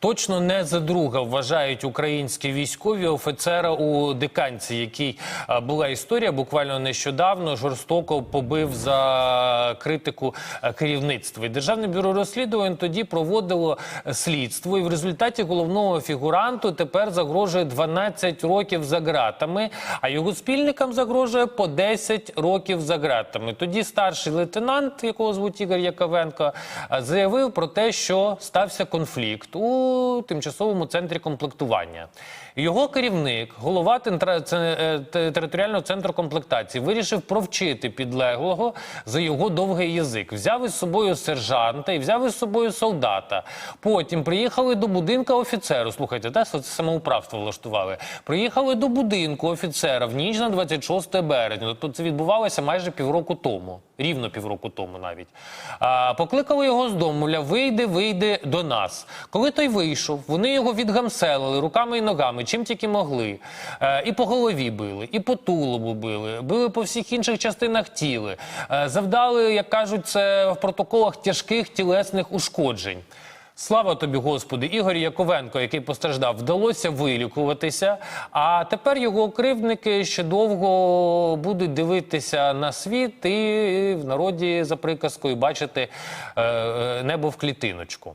Точно не за друга вважають українські військові офіцера у диканці, який е, була історія буквально нещодавно жорстоко побив за критику е, керівництва. І Державне бюро розслідувань тоді проводило е, слідство, і в результаті головного фігуранту тепер загрожує 12 років за ґратами, а його спільникам загрожує по 10 років за ґратами. Тоді старший лейтенант, якого звуть Ігор Яковенко, заявив про те, що стався конфлікт у тимчасовому центрі комплектування. Його керівник, голова е, те- територіального центру комплектації, вирішив провчити підлеглого за його довгий язик. Взяв із собою сержанта і взяв із собою солдата. Потім приїхали до будинку офіцеру. Слухайте, те це самоуправство влаштували. Приїхали до будинку офіцера в ніч на 26 березня. Тобто це відбувалося майже півроку тому, рівно півроку тому навіть. А, покликали його з дому, мовляв, вийди, вийди до нас. Коли той вийшов, вони його відгамселили руками і ногами, чим тільки могли. Е, і по голові били, і по тулубу били, били по всіх інших частинах тіла. Е, завдали, як кажуть, це в протоколах тяжких тілесних ушкоджень. Слава тобі, Господи, Ігор Яковенко, який постраждав, вдалося вилікуватися. А тепер його кривдники ще довго будуть дивитися на світ і в народі за приказкою бачити е, е, небо в клітиночку.